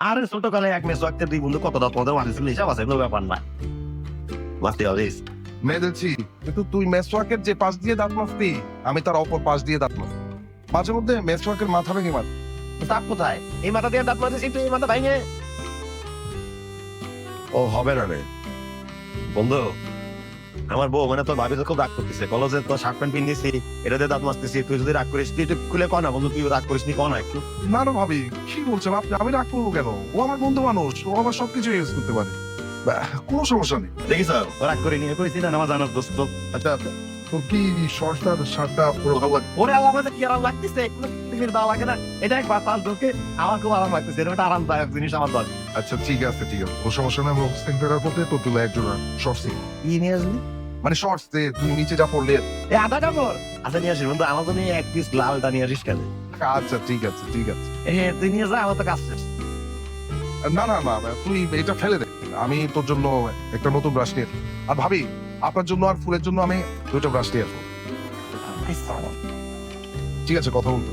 আরে ছোটকালে এক মেসো একটা দুই বন্ধু কত দাঁত মধ্যে মারিছিল হিসাব আছে কোনো ব্যাপার না মারতে হবে মেরেছি কিন্তু তুই মেসওয়াকের যে পাশ দিয়ে দাঁত মারতি আমি তার অপর পাশ দিয়ে দাঁত মারতি মাঝে মধ্যে মেসওয়াকের মাথা ভেঙে মার। তাপ কোথায়? এই মাথা দিয়ে দাঁত মারতেছি তুই এই মাথা ভাঙে। ও হবে না রে। বন্ধু আমার বউ মানে তোর ভাবি তো খুব রাগ করতেছে। কলেজে তো শার্ট প্যান্ট পিন্দিছি এটা দিয়ে দাঁত মারতেছি তুই যদি রাগ করিস তুই খুলে কর না বন্ধু তুই রাগ করিস নি কর না একটু। না না ভাবি কি বলছেন আপনি আমি রাগ করব কেন? ও আমার বন্ধু মানুষ ও আমার সবকিছু ইউজ করতে পারে। কোনো সমস্যা নেই। দেখিস রাগ করে নিয়ে কইছি না আমার জানার দোস্ত। আচ্ছা তোর কি শর্টটা শার্টটা পুরো ভালো লাগে? ওরে আল্লাহ আমাদের কি আরাম লাগতেছে? টিভির দাও লাগে না। এটা একবার তাল ঢোকে আমার খুব আরাম লাগতেছে এটা আরামদায়ক জিনিস আমার দরকার। আচ্ছা ঠিক আছে ঠিক আছে। কোনো সমস্যা নেই আমি অক্সিজেন ফেরার পথে তো তুলে একজন শর্টস কি নিয়ে আসবি মানে শর্টস যে তুমি নিচে যা পড়লে এ আধা কাপড়? আচ্ছা নিয়ে আসিস বন্ধু আমার জন্য এক পিস লালটা নিয়ে আসিস কেন? আচ্ছা ঠিক আছে ঠিক আছে। এ তুই নিয়ে যা আমার তো কাজ শেষ। না না না তুই এটা ফেলে দে। আমি তোর জন্য একটা নতুন ব্রাশ নিয়ে। আর ভাবি আপনার জন্য আর ফুলের জন্য আমি দুটো ব্রাশ নিয়ে আসব। ঠিক আছে কথা বলতে